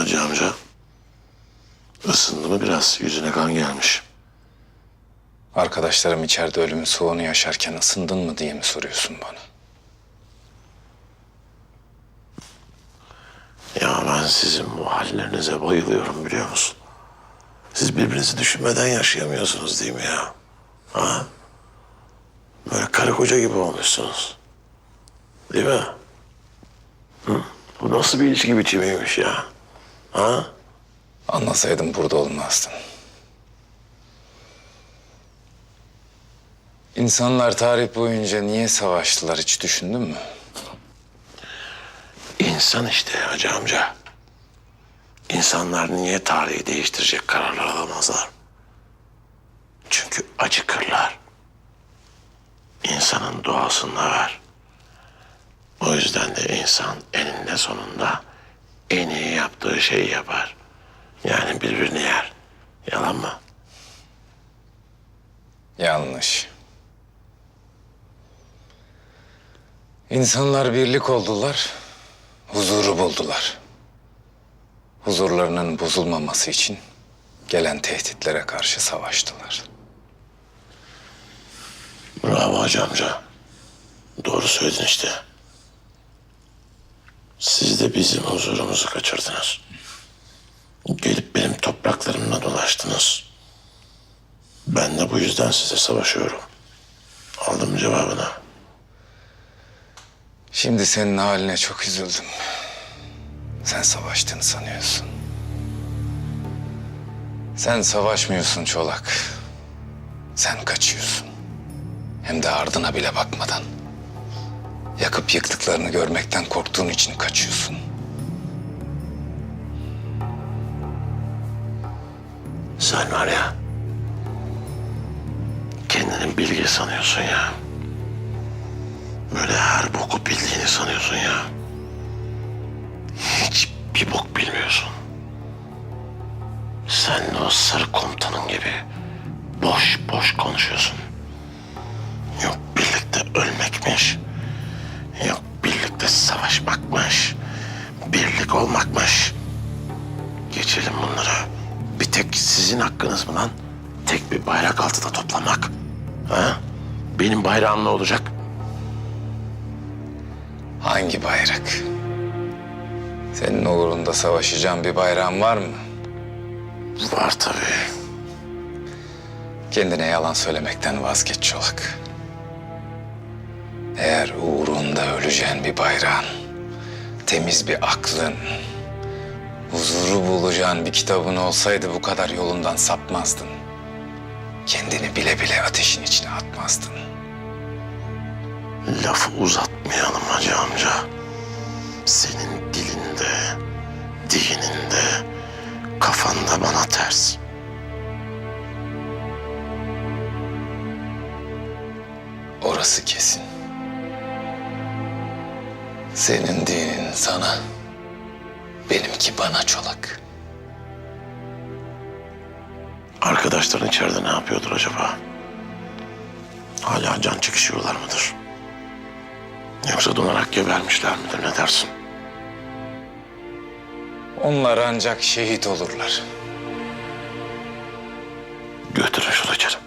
Hacı amca? Isındı mı biraz? Yüzüne kan gelmiş. Arkadaşlarım içeride ölümün soğunu yaşarken ısındın mı diye mi soruyorsun bana? Ya ben sizin bu hallerinize bayılıyorum biliyor musun? Siz birbirinizi düşünmeden yaşayamıyorsunuz değil mi ya? Ha? Böyle karı koca gibi olmuşsunuz. Değil mi? Hı? Bu nasıl bir ilişki biçimiymiş ya? Ha? Anlasaydım burada olmazdın. İnsanlar tarih boyunca niye savaştılar hiç düşündün mü? İnsan işte hacı amca. İnsanlar niye tarihi değiştirecek kararlar alamazlar? Çünkü acıkırlar. İnsanın doğasında var. O yüzden de insan eninde sonunda en iyi yaptığı şeyi yapar. Yani birbirini yer. Yalan mı? Yanlış. İnsanlar birlik oldular, huzuru buldular. Huzurlarının bozulmaması için gelen tehditlere karşı savaştılar. Bravo hacı amca. Doğru söyledin işte. Siz de bizim huzurumuzu kaçırdınız. Gelip benim topraklarımla dolaştınız. Ben de bu yüzden size savaşıyorum. Aldım cevabını. Şimdi senin haline çok üzüldüm. Sen savaştığını sanıyorsun. Sen savaşmıyorsun Çolak. Sen kaçıyorsun. Hem de ardına bile bakmadan. Yakıp yıktıklarını görmekten korktuğun için kaçıyorsun. Sen var ya... Kendini bilge sanıyorsun ya. Böyle her boku bildiğini sanıyorsun ya. Hiç bir bok bilmiyorsun. Sen de o sarı komutanın gibi boş boş konuşuyorsun. Yok birlikte ölmekmiş. Sizin hakkınız mı lan? Tek bir bayrak altında toplamak. Ha? Benim bayrağım ne olacak? Hangi bayrak? Senin uğrunda savaşacağın bir bayrağın var mı? Var tabii. Kendine yalan söylemekten vazgeç Çolak. Eğer uğrunda öleceğin bir bayrağın, temiz bir aklın, huzuru bulacağın bir kitabın olsaydı bu kadar yolundan sapmazdın. Kendini bile bile ateşin içine atmazdın. Lafı uzatmayalım hacı amca. Senin dilinde, dininde, kafanda bana ters. Orası kesin. Senin dinin sana, benimki bana Çolak. Arkadaşların içeride ne yapıyordur acaba? Hala can çekişiyorlar mıdır? Yoksa donarak gebermişler midir ne dersin? Onlar ancak şehit olurlar. Götürün şunu içeri.